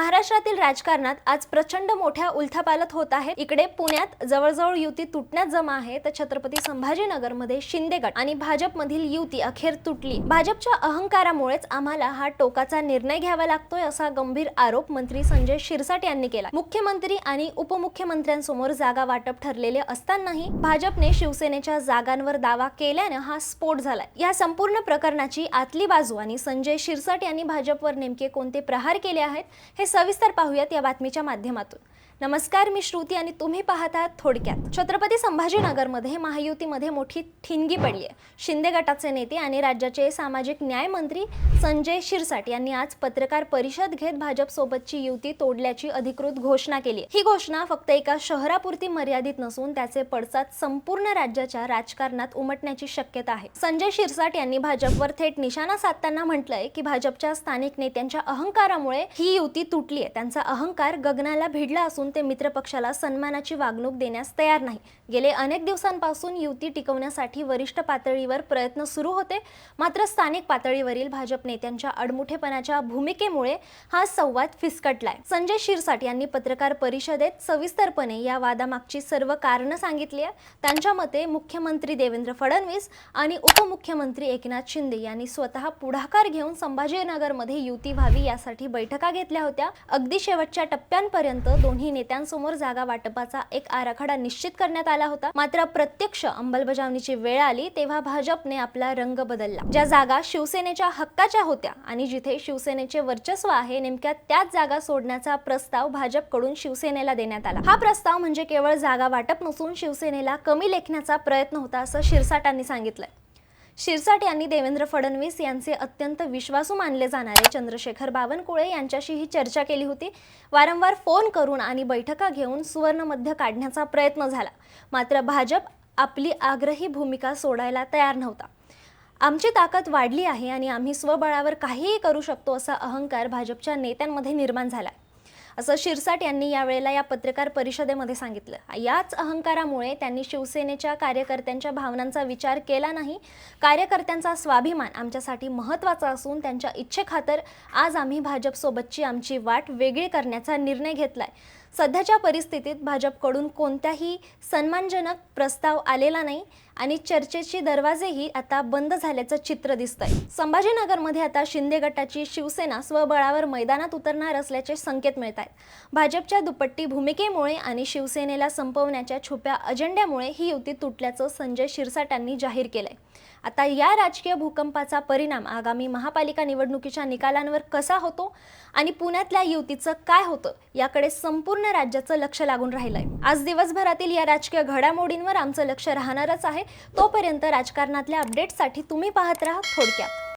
महाराष्ट्रातील राजकारणात आज प्रचंड मोठ्या उलथापालत होत आहेत. इकडे पुण्यात जवळजवळ युती तुटण्यात जमा आहे. तर छत्रपती संभाजीनगरमध्ये शिंदे गट आणि भाजपमधील युती अखेर तुटली. भाजपच्या अहंकारामुळेच आम्हाला हा टोकाचा निर्णय घ्यावा लागतोय असा गंभीर आरोप मंत्री संजय शिरसाट यांनी केला. मुख्यमंत्री आणि उपमुख्यमंत्र्यांसमोर जागा वाटप ठरलेले असतानाही भाजपने शिवसेनेच्या जागांवर दावा केल्यानं हा स्फोट झालाय. या संपूर्ण प्रकरणाची आतली बाजू आणि संजय शिरसाट यांनी भाजपवर नेमके कोणते प्रहार केले आहेत हे सविस्तर पाहूयात या बातमीच्या माध्यमातून. नमस्कार मी श्रुती आणि तुम्ही पाहत आहात थोडक्यात. छत्रपती संभाजीनगरमध्ये महायुतीमध्ये मोठी ठिणगी पडली आहे. शिंदे गटाचे नेते आणि राज्याचे सामाजिक न्याय मंत्री संजय शिरसाट यांनी आज पत्रकार परिषद घेत भाजपसोबतची युती तोडल्याची अधिकृत घोषणा केली ही घोषणा फक्त एका शहरापुरती मर्यादित नसून त्याचे पडसाद संपूर्ण राज्याच्या राजकारणात उमटण्याची शक्यता आहे. संजय शिरसाट यांनी भाजपवर थेट निशाणा साधताना म्हटलंय की भाजपच्या स्थानिक नेत्यांच्या अहंकारामुळे ही युती तुटली आहे. त्यांचा अहंकार गगनाला भिडला असून ते मित्रपक्षाला सन्मानाची वागणूक देण्यास तयार नाही. गेले अनेक दिवसांपासून युती टिकवण्यासाठी वरिष्ठ पातळीवर प्रयत्न सुरू होते. मात्र स्थानिक पातळीवरील भाजप नेत्यांच्या अडमुठेपणाच्या भूमिकेमुळे हा संवाद फिसकटलाय. संजय शिरसाट यांनी पत्रकार परिषदेत सविस्तरपणे या वादामागची सर्व कारणं सांगितली आहे त्यांच्या मते मुख्यमंत्री देवेंद्र फडणवीस आणि उपमुख्यमंत्री एकनाथ शिंदे यांनी स्वतः पुढाकार घेऊन संभाजीनगरमध्ये युती व्हावी यासाठी बैठका घेतल्या होत्या. अगदी शेवटच्या टप्प्यांपर्यंत दोन्ही नेत्यांसमोर जागा वाटपाचा एक आराखडा निश्चित करण्यात आला होता. मात्र प्रत्यक्ष अंमलबजावणीची वेळ आली तेव्हा भाजपने आपला रंग बदलला. ज्या जागा शिवसेनेच्या हक्काच्या होत्या आणि जिथे शिवसेनेचे वर्चस्व आहे नेमक्या त्याच जागा सोडण्याचा प्रस्ताव भाजपकडून शिवसेनेला देण्यात आला. हा प्रस्ताव म्हणजे केवळ जागा वाटप नसून शिवसेनेला कमी लेखण्याचा प्रयत्न होता असं शिरसाटांनी सांगितलंय. शिरसाट यांनी देवेंद्र फडणवीस यांचे अत्यंत विश्वासू मानले जाणारे चंद्रशेखर बावनकुळे यांच्याशीही चर्चा केली होती. वारंवार फोन करून आणि बैठका घेऊन सुवर्णमध्य काढण्याचा प्रयत्न झाला. मात्र भाजप आपली आग्रही भूमिका सोडायला तयार नव्हता. आमची ताकद वाढली आहे आणि आम्ही स्वबळावर काहीही करू शकतो असा अहंकार भाजपच्या नेत्यांमध्ये निर्माण झाला. असं शिरसाट यांनी यावेळेला या पत्रकार परिषदेमध्ये सांगितलं. याच अहंकारामुळे त्यांनी शिवसेनेच्या कार्यकर्त्यांच्या भावनांचा विचार केला नाही. कार्यकर्त्यांचा स्वाभिमान आमच्यासाठी महत्त्वाचा असून त्यांच्या इच्छेखातर आज आम्ही भाजपसोबतची आमची वाट वेगळी करण्याचा निर्णय घेतलाय. सध्याच्या परिस्थितीत भाजपकडून कोणत्याही सन्मानजनक प्रस्ताव आलेला नाही. आणि चर्चेचे दरवाजेही आता बंद झाल्याचं चित्र दिसतंय. संभाजीनगरमध्ये आता शिंदे गटाची शिवसेना स्वबळावर मैदानात उतरणार असल्याचे संकेत मिळत आहेत भाजपच्या दुपट्टी भूमिकेमुळे आणि शिवसेनेला संपवण्याच्या छुप्या अजेंड्यामुळे ही युती तुटल्याचं संजय शिरसाटांनी जाहीर केलंय. आता या राजकीय भूकंपाचा परिणाम आगामी महापालिका निवडणुकीच्या निकालांवर कसा होतो आणि पुण्यातल्या युतीचं काय होतं याकडे संपूर्ण राज्याचं लक्ष लागून राहिलंय. आज दिवसभरातील या राजकीय घडामोडींवर आमचं लक्ष राहणारच आहे. तोपर्यंत राजकारणातल्या अपडेट्ससाठी तुम्ही पाहत राहा थोडक्यात.